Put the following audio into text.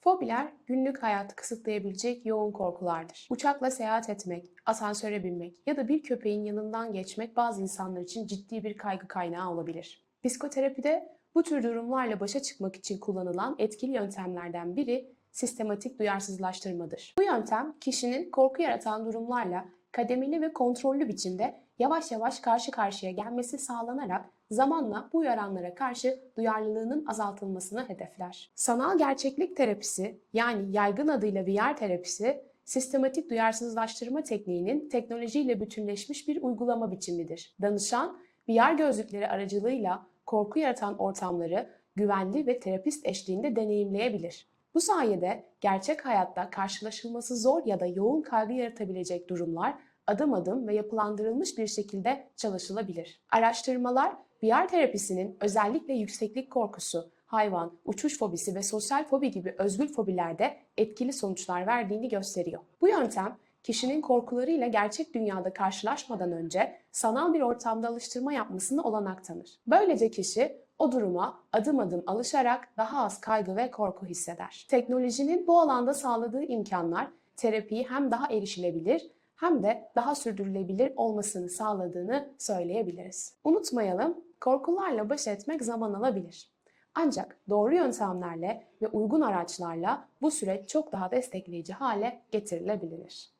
Fobiler günlük hayatı kısıtlayabilecek yoğun korkulardır. Uçakla seyahat etmek, asansöre binmek ya da bir köpeğin yanından geçmek bazı insanlar için ciddi bir kaygı kaynağı olabilir. Psikoterapide bu tür durumlarla başa çıkmak için kullanılan etkili yöntemlerden biri sistematik duyarsızlaştırmadır. Bu yöntem kişinin korku yaratan durumlarla kademeli ve kontrollü biçimde yavaş yavaş karşı karşıya gelmesi sağlanarak zamanla bu uyaranlara karşı duyarlılığının azaltılmasını hedefler. Sanal gerçeklik terapisi yani yaygın adıyla VR terapisi sistematik duyarsızlaştırma tekniğinin teknolojiyle bütünleşmiş bir uygulama biçimidir. Danışan VR gözlükleri aracılığıyla korku yaratan ortamları güvenli ve terapist eşliğinde deneyimleyebilir. Bu sayede gerçek hayatta karşılaşılması zor ya da yoğun kaygı yaratabilecek durumlar adım adım ve yapılandırılmış bir şekilde çalışılabilir. Araştırmalar VR terapisinin özellikle yükseklik korkusu, hayvan, uçuş fobisi ve sosyal fobi gibi özgül fobilerde etkili sonuçlar verdiğini gösteriyor. Bu yöntem kişinin korkularıyla gerçek dünyada karşılaşmadan önce sanal bir ortamda alıştırma yapmasını olanak tanır. Böylece kişi o duruma adım adım alışarak daha az kaygı ve korku hisseder. Teknolojinin bu alanda sağladığı imkanlar terapiyi hem daha erişilebilir hem de daha sürdürülebilir olmasını sağladığını söyleyebiliriz. Unutmayalım, korkularla baş etmek zaman alabilir. Ancak doğru yöntemlerle ve uygun araçlarla bu süreç çok daha destekleyici hale getirilebilir.